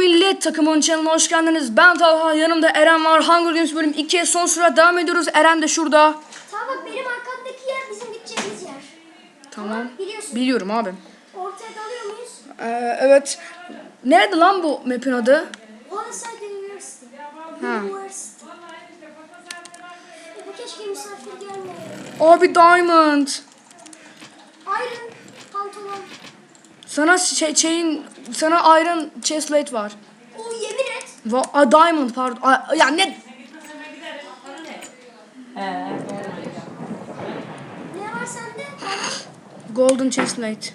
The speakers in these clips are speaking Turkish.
millet takımın channelına hoş geldiniz. Ben Talha yanımda Eren var. Hunger Games bölüm 2'ye son sıra devam ediyoruz. Eren de şurada. Tamam benim arkamdaki yer bizim gideceğimiz yer. Tamam. Biliyorsun. Biliyorum abi. Ortaya dalıyor muyuz? Ee, evet. Nerede lan bu map'in adı? Olaside University. Ha. University. Keşke misafir gelmeyeydi. Abi Diamond. Iron pantolon. Sana şey, şeyin sana Iron chestplate var. O yemin et. Va a, Diamond pardon. A, ya ne? Ne var sende? Golden chestplate.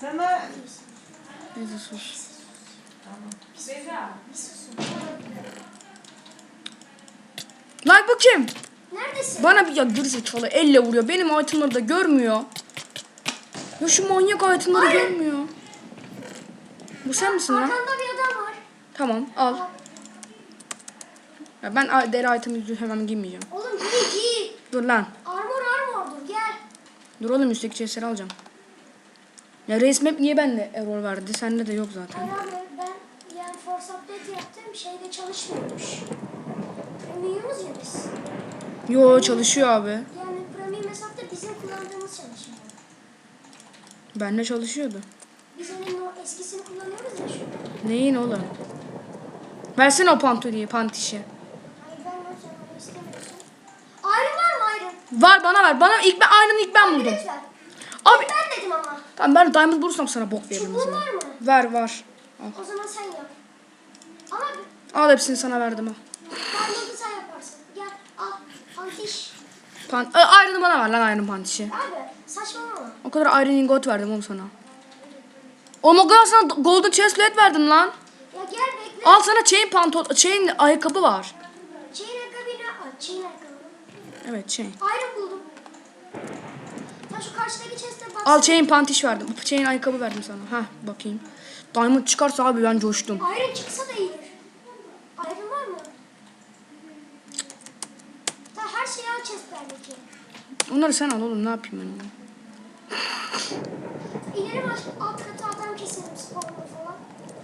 Sana Neyse sus. Like bu kim? Neredesin? Bana bir ya gerizekalı elle vuruyor. Benim itemları da görmüyor. Ya şu manyak itemları görmüyor. Bu sen misin lan? Arkanda bir adam var. Tamam al. Ya ben deri item yüzü hemen giymeyeceğim. Oğlum giy giy. Dur lan. Armor armordur gel. Dur oğlum üstteki chestleri alacağım. Ya reis map niye bende error verdi? Sende de yok zaten. Abi ben yani force update yaptım şeyde çalışmıyormuş. Premium'uz ya biz. Yo çalışıyor abi. Yani premium hesapta bizim kullandığımız çalışmıyor. Bende çalışıyordu. Biz onun o eskisini kullanıyoruz ya şu an. Neyin oğlum? Versene o pantoliyi, pantişi. Iron var mı Iron? Var bana ver. Bana ilk ben aynını ilk ben buldum. Abi Ben dedim ama. tamam ben diamond bulursam sana bok veririm o Çubuğun zaman. var mı? Ver var. O zaman sen yap. Ama Al hepsini sana verdim al. diamond'ı sen yaparsın. Gel al. Antiş. Pan Iron'ı bana ver lan Iron pantişi. Abi saçmalama. O kadar Iron ingot verdim oğlum sana. Oğlum o kadar sana golden chestplate verdim lan. Ya gel bekle. Al sana chain pantol chain ayakkabı var. Chain ayakkabıyla al. Chain ayakkabı. Evet chain. Iron buldum. Sen şu karşıdaki chest'e bak. Al chain pantiş verdim. Chain ayakkabı verdim sana. Heh bakayım. Diamond çıkarsa abi ben coştum. Iron çıksa da iyidir. Iron var mı? Ta her şeyi al chest'lerdeki. Onları sen al oğlum ne yapayım ben onu. İleri baş alt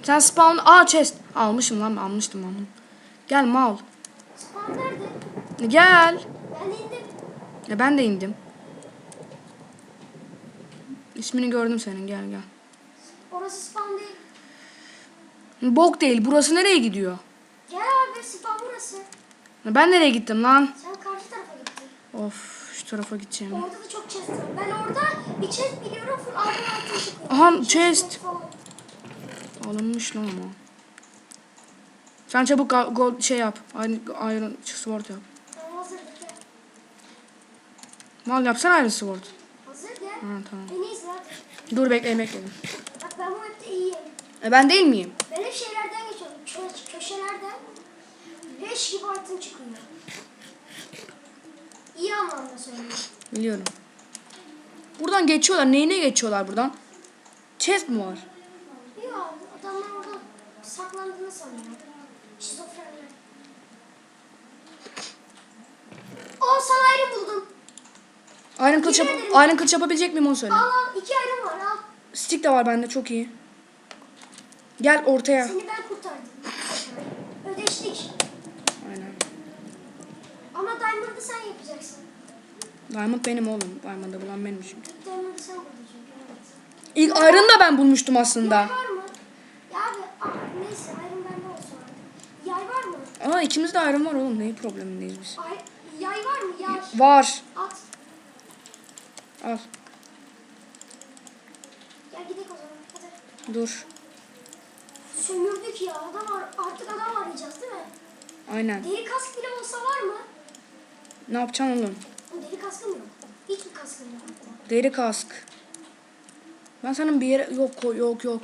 Sen spawn... Aa chest. Almışım lan almıştım onu. Gel mal. Spawn nerede? Gel. Ben indim. Ya ben de indim. İsmini gördüm senin gel gel. Orası spawn değil. Bok değil burası nereye gidiyor? Gel abi spawn burası. Ben nereye gittim lan? Sen karşı tarafa gittin. Of şu tarafa gideceğim. Orada da çok chest var. Ben orada bir chest biliyorum full altın altın çıkıyor. Aha, Bir chest. Alınmış lan ama. Sen çabuk gold şey yap. Iron, iron sword yap. Mal yapsana iron sword. Hazır gel. Ha tamam. Beni izle. Dur bekle bekle. Bak ben bu mapte iyiyim. E ben değil miyim? Ben hep şeylerden geçiyorum. Kö köşelerden. Leş gibi altın çıkıyor. İyi anlamda söylüyorum. Biliyorum. Buradan geçiyorlar. Neyine geçiyorlar buradan? Chest mi var? Yok adamlar orada saklandığını sanıyor. Şizofrenler. Aa sana ayrı buldum. Iron kılıç, yap iron kılıç yapabilecek miyim onu söyle. Al al iki ayrım var al. Stick de var bende çok iyi. Gel ortaya. Seni ben kurtardım. Ödeştik. Aynen. Ama Diamond'ı sen yapacaksın. Diamond benim oğlum. Diamond'ı bulan benim çünkü. Diamond'ı sen bulacaksın. Evet. İlk Iron'ı da ben bulmuştum aslında. Yay var mı? Ya abi aa, neyse ayrım bende olsun artık. Yay var mı? Ama ikimizde Iron var oğlum. Neyi problemindeyiz biz? Ay, yay var mı? Yay. Var. At. Al. Gel gidelim o zaman. Hadi. Dur. Sömürdük ya. Adam ar- artık adam arayacağız değil mi? Aynen. Deri kask bile olsa var mı? Ne yapacaksın oğlum? Deri kaskım yok. Hiçbir kaskım yok. Deri kask. Ben senin bir yere... Yok yok yok.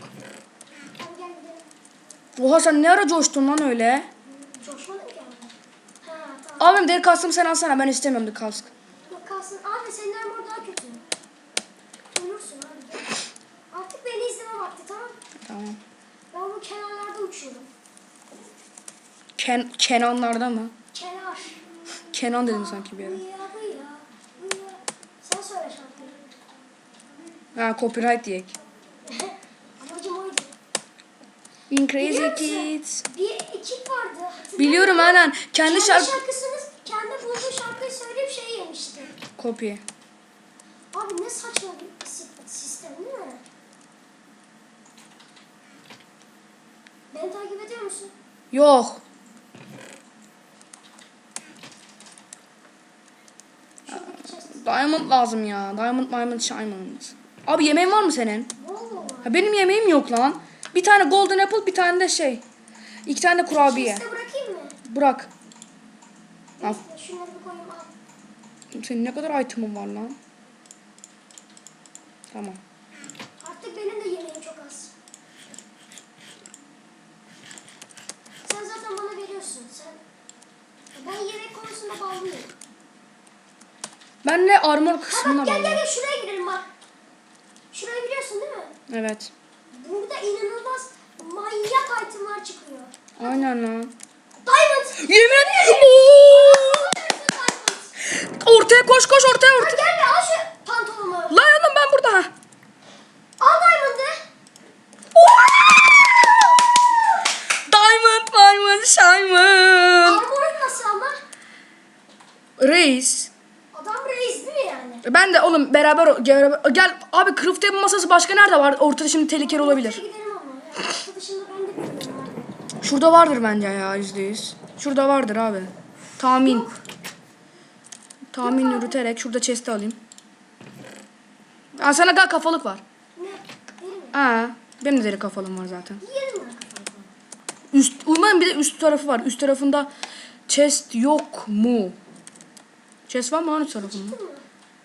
Oha sen ne ara coştun lan öyle? Coşmadın ki. Abim deri kaskımı sen alsana. Ben istemiyorum deri kask. Kalsın. Abi senin armor daha kötü. Ölürsün abi. Artık beni izleme vakti tamam? Tamam. Ben bu kenarlarda uçuyorum. Ken Kenanlarda mı? Kenar. Kenan dedin sanki bir bıya. Sen söyle şarkıyı. Ha copyright diyek. Amacım oydu. Musun? kids. Bir ekip vardı. Biliyorum aynen. Kendi Kendi şarkı... şarkısını, kendi bulduğu şarkıyı söyleyip şey Kopya. Abi ne saçma bir si- sistem değil mi? Beni takip ediyor musun? Yok. Diamond lazım ya. Diamond, diamond, diamond. Abi yemeğin var mı senin? Ha, benim yemeğim yok lan. Bir tane golden apple, bir tane de şey. İki tane de kurabiye. Chest'e bırakayım mı? Bırak. Al. Şunları. Senin ne kadar item'ın var lan? Tamam. Artık benim de yemeğim çok az. Sen zaten bana veriyorsun. Sen ben yemek konusunda bağlıyım. Ben de armor Ha kısmına bak gel gel gel şuraya girelim bak. Şurayı biliyorsun değil mi? Evet. Burada inanılmaz manyak itemlar çıkıyor. Aynen lan. Diamond! Yemin ederim. Ortaya koş koş ortaya Ha, ortaya. gel be al şu pantolonumu. Lan oğlum ben burada. ha. Al Diamond'ı. Diamond, diamond, diamond. Armor'un nasıl ama? Reis. Adam reis değil mi yani? Ben de oğlum beraber gel, gel abi craft table masası başka nerede var? Ortada şimdi tehlikeli olabilir. Şurada vardır bence ya yüzde yüz. Şurada vardır abi. Tahmin. Tahmin yürüterek şurada chest'i alayım. Aa, sana gel kafalık var. Ha, benim de deri kafalım var zaten. Üst, umarım bir de üst tarafı var. Üst tarafında chest yok mu? Chest var mı lan üst tarafında?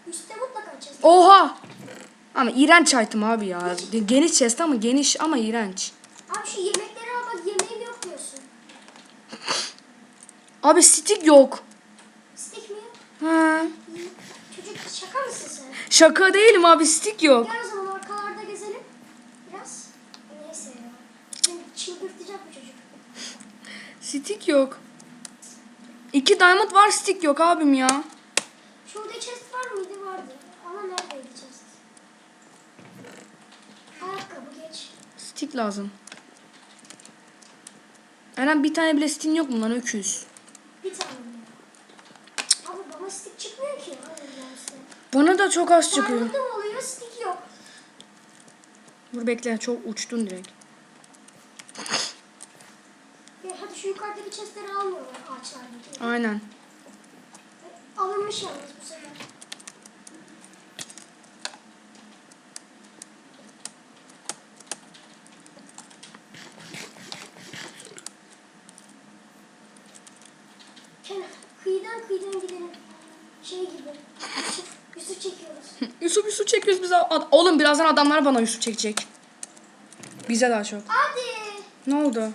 Üstte mutlaka chest. Oha! Ama iğrenç item abi ya. Geniş chest ama geniş ama iğrenç. Abi şu yemekleri al bak yemeğim yok diyorsun. Abi stick yok. Stick? Ha. Çocuk şaka mısın sen? Şaka değilim abi stick yok. Gel o zaman arkalarda gezelim. Biraz. Neyse ya. Beni çıldırtacak bu çocuk. Stick yok. İki diamond var stick yok abim ya. Şurada chest var mıydı? Vardı. Ama neredeydi chest? Ayakkabı geç. Stick lazım. Eren bir tane bile stick yok mu lan öküz? Bir tane stick çıkmıyor ki. Bana da çok az çıkıyor. Diamond'ım oluyor stick yok. Dur bekle çok uçtun direkt. Ya hadi şu yukarıdaki chestleri almıyorlar ağaçlardaki. Aynen. Alınmış yalnız bu sefer. Kenan, kıyıdan kıyıdan gidelim. Şey gibi. Yusuf, Yusuf çekiyoruz. Yusuf Yusuf çekiyoruz biz. Ad- Oğlum birazdan adamlar bana Yusuf çekecek. Bize daha çok. Hadi. Ne oldu?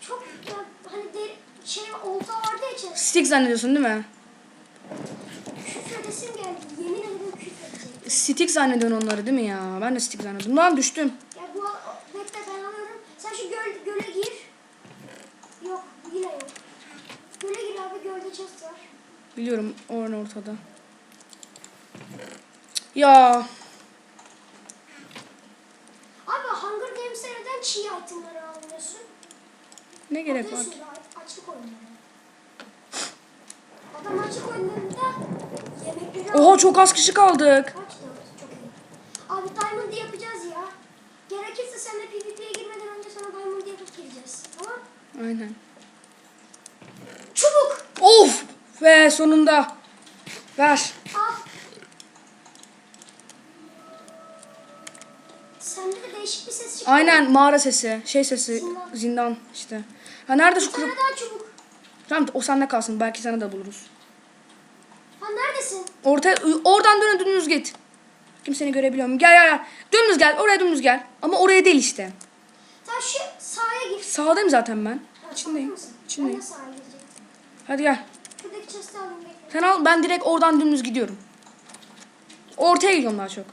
Çok ya, hani de, şey olta vardı ya chest. Stick zannediyorsun değil mi? Küfredesim geldi. Yemin ederim küfredecek. Stick zannediyorsun onları değil mi ya? Ben de stick zannediyorum. Lan düştüm. Ya bu bekle ben alıyorum. Sen şu göl, göle gir. Yok yine yok. Göle gir abi gölde chest var. Biliyorum orada ortada. Ya Abi Hunger Games'e neden çiğ itemları almıyorsun? ne gerek var? Açlık oyunları. Adam açlık oyunlarında yemekleri Oha çok az kişi kaldık. Kaç dört? Çok iyi. Abi Diamond'ı yapacağız ya. Gerekirse seninle PvP'ye girmeden önce sana Diamond'ı yapıp gireceğiz. Tamam? Aynen. Çubuk! Of! Ve sonunda. Ver. Al. Sende de değişik bir ses çıktı. Aynen mağara sesi. Şey sesi. Zindan. Zindan işte. Ha nerede şu kuru... daha çubuk. Tamam o sende kalsın. Belki sana da buluruz. Ha neredesin? Ortaya, oradan dön dümdüz git. Kim seni görebiliyor mu? Gel gel gel. Dümdüz gel. Oraya dümdüz gel. Ama oraya değil işte. Sen şu sahaya gir. Sağdayım zaten ben. Ha, İçindeyim. mısın? Ben İçindeyim. de sahaya girecektim. Hadi gel. Şuradaki chest'i alayım bekle. Sen al ben direkt oradan dümdüz gidiyorum. Ortaya gidiyorum daha çok.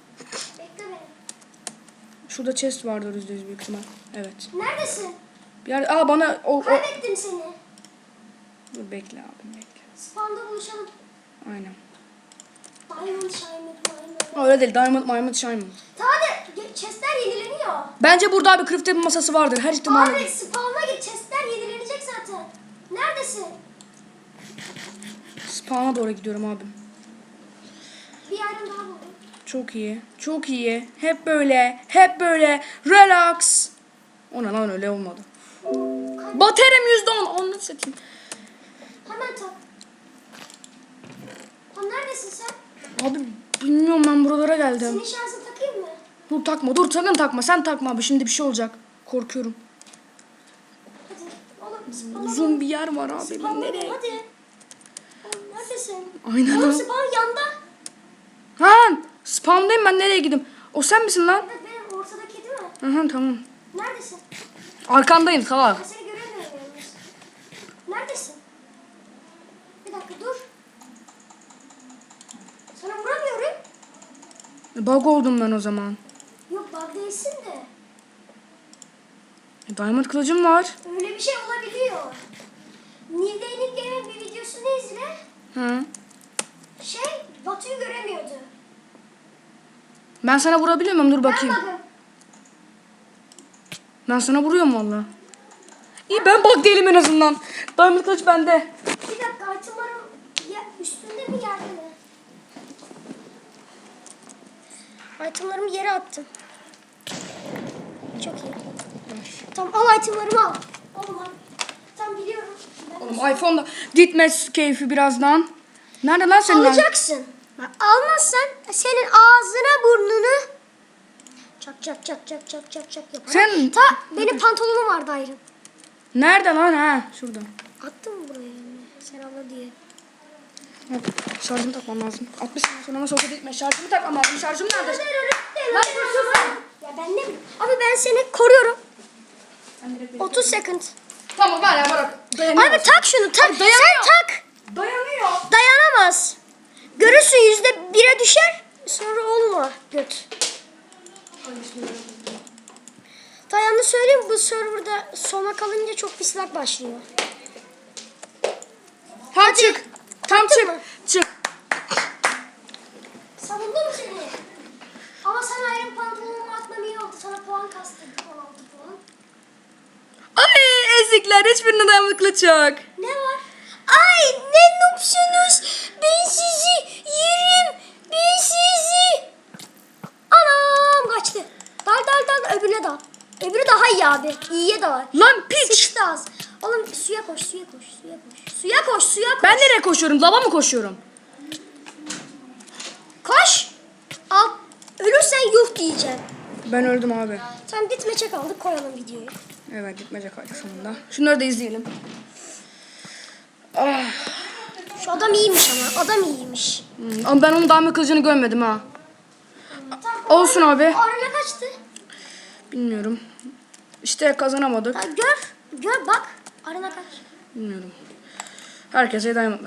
Şurada chest vardır yüzde yüz büyük ihtimal. Evet. Neredesin? Bir yer, aa bana o, o. Kaybettim seni. Dur bekle abi bekle. Spawn'da buluşalım. Aynen. Diamond, Diamond, Diamond. Öyle değil. Diamond, Diamond, Diamond. Ge- chestler yenileniyor. Bence burada abi crafting masası vardır. Her ihtimalle. Abi spawn'a git chestler yenilenecek zaten. Neredesin? Spawn'a doğru gidiyorum abi. Bir yardım daha buldum. Çok iyi. Çok iyi. Hep böyle. Hep böyle. Relax. O ne lan öyle olmadı. Baterim yüzde on. Onu satayım. Hemen tak. Tam neredesin sen? Abi bilmiyorum ben buralara geldim. Senin şarjını takayım mı? Dur takma dur sakın takma. Sen takma abi şimdi bir şey olacak. Korkuyorum. Hadi. Oğlum Uzun bir yer var abi. Nereye? Hadi. Oğlum neredesin? Aynen Oğlum abi. spawn yanda. Ha spawn'dayım ben nereye gideyim? O sen misin lan? Evet benim ortadaki değil mi? Hı hı tamam. Neredesin? Arkandayım salak. Ben seni göremiyorum yalnız. Neredesin? Bir dakika dur. Sana vuramıyorum. Bug oldum ben o zaman. Yok bug değilsin de. E, Diamond kılıcım var. Öyle bir şey olabiliyor. Nildey'nin Game'in bir videosunu izle. Hı. Şey, Batu'yu göremiyordu. Ben sana vurabiliyor muyum? Dur bakayım. Ben sana vuruyorum valla. İyi ben bug değilim en azından. Diamond kılıç bende. Bir dakika itemlarım ya, üstünde mi yerde mi? Itemlarımı yere attım. Çok iyi. Tamam al itemlarımı al. Oğlum al. Tamam biliyorum. Ben Oğlum iPhone'da gitmez keyfi birazdan. Nerede lan senin? Alacaksın. Almazsan senin ağzına burnunu çak çak çak çak çak çak yaparım. Sen- Ta benim pantolonum vardı ayrı. Nerede lan ha? Şurada. Attım mı buraya? Sen al diye. Hop, şarjımı takmam lazım. 60 saniye sonra ama sohbet etme. Şarjımı takmam lazım. Şarjım nerede? Ya ben ne. Abi ben seni koruyorum. 30 second. Tamam ya bırak. Dayanıyor. Abi tak şunu tak. Sen tak. Dayanıyor. Serverda sona kalınca çok pislak başlıyor. Tam çık. Tam Taktın çık. mı? Çık. Savundum seni. Ama sen ayrı pantolonumu atmam iyi oldu. Sana puan kastırdım 16 puan. Ay ezikler hiçbirine dayanma kılıç yok. Ne var? Ay ne noobsunuz. Ben sizi yerim. Ben sizi. Anam kaçtı. Dal dal dal öbürüne dal. Öbürü daha iyi abi. İyiye de var. Lan piç. Sıçtı az. Oğlum suya koş suya koş suya koş. Suya koş suya koş. Ben nereye koşuyorum? Lava mı koşuyorum? Koş. Al. Ölürsen yuh diyeceğim. Ben öldüm abi. Tamam bitmeçe kaldık koyalım videoyu. Evet gitmeyecek artık sonunda. Şunları da izleyelim. Ah. Şu adam iyiymiş ama. Adam iyiymiş. Hmm, Ama ben onun daima kılıcını görmedim ha. Tamam, Olsun abi. Arına kaçtı. Bilmiyorum. İşte kazanamadık. Ha, gör. Gör bak. Arına kaç. Bilmiyorum. Herkese diamond